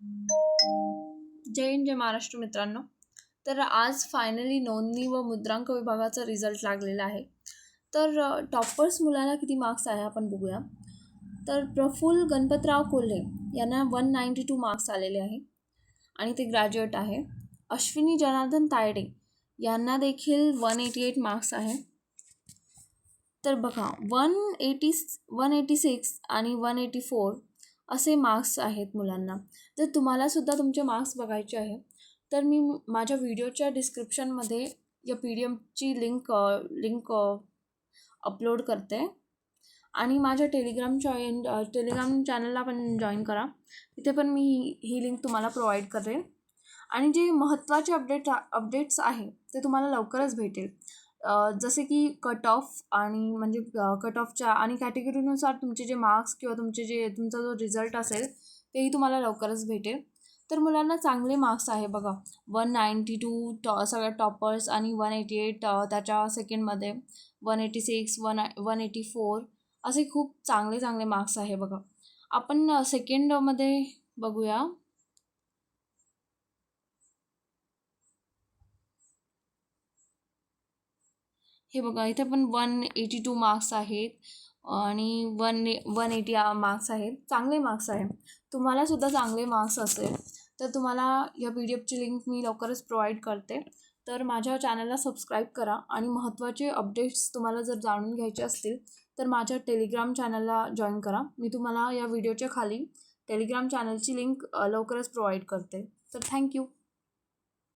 जय हिंद जय महाराष्ट्र मित्रांनो. तर आज फायनली नोंदणी व मुद्रांक विभागाचा रिझल्ट लागलेला आहे. तर टॉपर्स मुलाला किती मार्क्स आहे आपण बघूया. तर प्रफुल्ल गणपतराव कोल्हे यांना वन नाईंटी टू मार्क्स आलेले आहे. आणि ते ग्रॅज्युएट आहे. अश्विनी जनार्दन तायडे यांना देखील वन एटी एट मार्क्स आहे. तर बघा one eighty one eighty six आणि वन एटी फोर असे मार्क्स आहेत मुलांना. जर तुम्हालासुद्धा तुमचे मार्क्स बघायचे आहे तर मी माझ्या व्हिडिओच्या डिस्क्रिप्शनमध्ये या पी डी एमची लिंक लिंक अपलोड करते. आणि माझ्या टेलिग्राम जॉईन टेलिग्राम चॅनलला पण जॉईन करा. तिथे पण मी ही लिंक तुम्हाला प्रोव्हाइड करेन. आणि जे महत्त्वाचे अपडेट अपडेट्स आहे ते तुम्हाला लवकरच भेटेल. जसे की कट ऑफ आणि म्हणजे कट ऑफच्या आणि कॅटेगरीनुसार तुमचे जे मार्क्स किंवा तुमचे जे तुमचा जो रिझल्ट असेल तेही तुम्हाला लवकरच भेटेल. तर मुलांना चांगले मार्क्स आहे बघा. वन नाईंटी टू टॉ सगळ्या टॉपर्स आणि वन एटी एट त्याच्या सेकंडमध्ये one eighty six one one eighty four असे खूप चांगले चांगले मार्क्स आहे बघा. आपण सेकंडमध्ये बघूया. हे बघा इथे पण वन एटी टू मार्क्स आहेत आणि वन वन एटी मार्क्स आहेत. चांगले मार्क्स आहे. तुम्हालासुद्धा चांगले मार्क्स असेल. तर तुम्हाला या पी डी एफची लिंक मी लवकरच प्रोव्हाइड करते. तर माझ्या चॅनलला सबस्क्राईब करा आणि महत्त्वाचे अपडेट्स तुम्हाला जर जाणून घ्यायचे असतील तर माझ्या टेलिग्राम चॅनलला जॉईन करा. मी तुम्हाला या व्हिडिओच्या खाली टेलिग्राम चॅनलची लिंक लवकरच प्रोव्हाइड करते. तर थँक्यू